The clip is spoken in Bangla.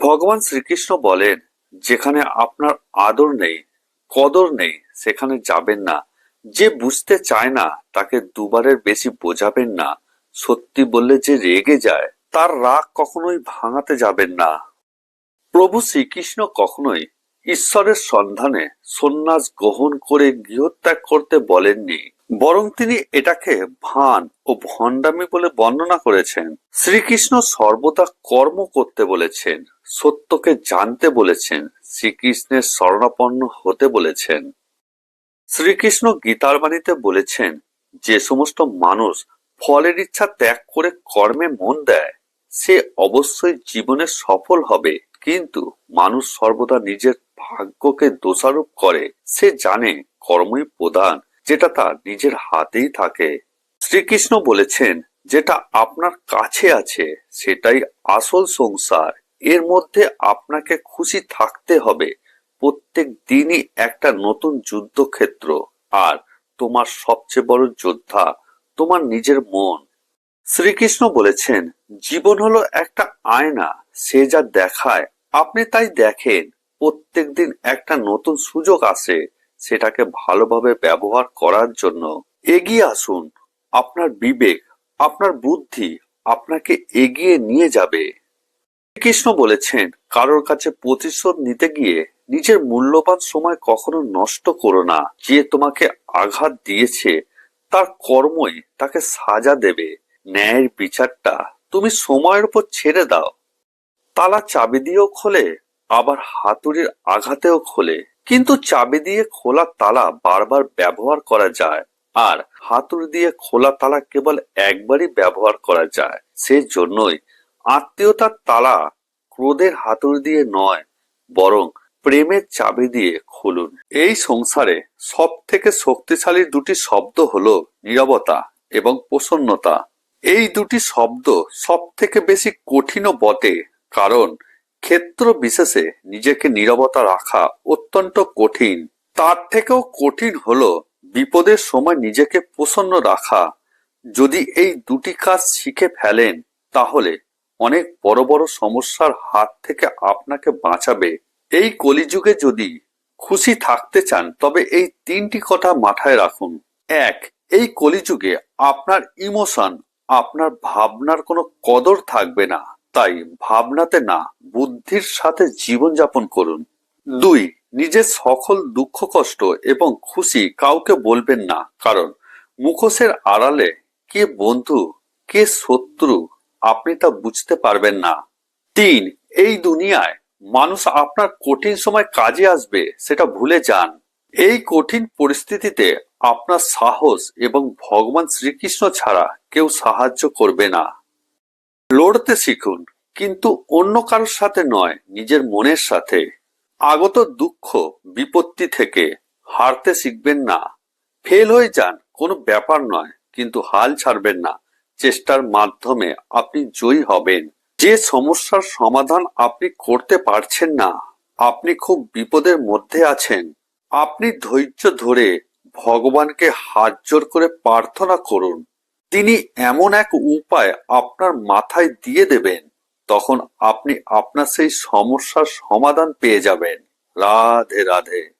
ভগবান শ্রীকৃষ্ণ বলেন, যেখানে আপনার আদর নেই, কদর নেই, সেখানে যাবেন না। যে বুঝতে চায় না, তাকে দুবারের বেশি বোঝাবেন না। সত্যি বললে যে রেগে যায়, তার রাগ কখনোই ভাঙাতে যাবেন না। প্রভু শ্রীকৃষ্ণ কখনোই ঈশ্বরের সন্ধানে সন্ন্যাস গ্রহণ করে গৃহত্যাগ করতে বলেননি, বরং তিনি এটাকে ভান ও ভণ্ডামি বলে বর্ণনা করেছেন। শ্রীকৃষ্ণ সর্বদা কর্ম করতে বলেছেন, সত্যকে জানতে বলেছেন, শ্রীকৃষ্ণের শরণাপন্ন হতে বলেছেন। শ্রীকৃষ্ণ গীতার বাণীতে বলেছেন, যে সমস্ত মানুষ ফলের ইচ্ছা ত্যাগ করে কর্মে মন দেয়, সে অবশ্যই জীবনে সফল হবে। কিন্তু মানুষ সর্বদা নিজের ভাগ্যকে দোষারোপ করে, সে জানে কর্মই প্রধান, যেটা তার নিজের হাতেই থাকে। শ্রীকৃষ্ণ বলেছেন, যেটা আপনার কাছে আছে, সেটাই আসল সংসার। এর মধ্যে আপনাকে খুশি থাকতে হবে। প্রত্যেক দিনই একটা নতুন যুদ্ধক্ষেত্র। আর তোমার সবচেয়ে বড় যোদ্ধা তোমার নিজের মন। শ্রীকৃষ্ণ বলেছেন, জীবন হলো একটা আয়না। সে যা দেখায়, আপনি তাই দেখেন। প্রত্যেকদিন একটা নতুন সুযোগ আসে সেটাকে ভালোভাবে ব্যবহার করার জন্য। এগিয়ে আসুন। আপনার বিবেক, আপনার বুদ্ধি আপনাকে এগিয়ে নিয়ে যাবে। কৃষ্ণ বলেছেন, কারোর কাছে প্রতিশোধ নিতে গিয়ে নিজের মূল্যবান সময় কখনো নষ্ট করো না। যে তোমাকে আঘাত দিয়েছে, তার কর্মই তাকে সাজা দেবে। ন্যায়ের বিচারটা তুমি সময়ের উপর ছেড়ে দাও। তালা চাবি দিয়েও খোলে আবার হাতুড়ির আঘাতেও খোলে। কিন্তু চাবি দিয়ে খোলা তালা বারবার ব্যবহার করা যায়। আর হাতুড়ি দিয়ে খোলা তালা কেবল একবারই ব্যবহার করা যায়। সেজন্যই আত্মীয়তার তালা ক্রোধের হাতুড়ি দিয়ে নয়, বরং প্রেমের চাবি দিয়ে খুলুন। এই সংসারে সব থেকে শক্তিশালী দুটি শব্দ হলো নীরবতা এবং প্রসন্নতা। এই দুটি শব্দ সব থেকে বেশি কঠিনও বটে, কারণ ক্ষেত্র বিশেষে নিজেকে নীরবতা রাখা অত্যন্ত কঠিন। তার থেকেও কঠিন হলো বিপদের সময় নিজেকে প্রসন্ন রাখা। যদি এই দুটি কাজ শিখে ফেলেন, তাহলে অনেক বড় বড় সমস্যার হাত থেকে আপনাকে বাঁচাবে। এই কলিযুগে যদি খুশি থাকতে চান, তবে এই তিনটি কথা মাথায় রাখুন। এক, এই কলিযুগে আপনার ইমোশন, আপনার ভাবনার কোনো কদর থাকবে না। তাই ভাবনাতে না, বুদ্ধির সাথে জীবনযাপন করুন। দুই, নিজের সকল দুঃখ, কষ্ট এবং খুশি কাউকে বলবেন না, কারণ মুখোশের আড়ালে কে বন্ধু, কে শত্রু, আপনি তা বুঝতে পারবেন না। তিন, এই দুনিয়ায় মানুষ আপনার কঠিন সময় কাজে আসবে, সেটা ভুলে যান। এই কঠিন পরিস্থিতিতে আপনার সাহস এবং ভগবান শ্রীকৃষ্ণ ছাড়া কেউ সাহায্য করবে না। লড়তে শিখুন, কিন্তু অন্য কারোর সাথে নয়, নিজের মনের সাথে। আগত দুঃখ, বিপত্তি থেকে হারতে শিখবেন না। ফেল হয়ে যান, কোনো ব্যাপার নয়, কিন্তু হাল ছাড়বেন না। চেষ্টার মাধ্যমে আপনি জয়ী হবেন। যে সমস্যার সমাধান আপনি করতে পারছেন না, আপনি খুব বিপদের মধ্যে আছেন। আপনি ধৈর্য ধরে ভগবানকে হাত জোর করে প্রার্থনা করুন। তিনি এমন এক উপায় আপনার মাথায় দিয়ে দেবেন, তখন আপনি আপনার সেই সমস্যার সমাধান পেয়ে যাবেন। রাধে রাধে।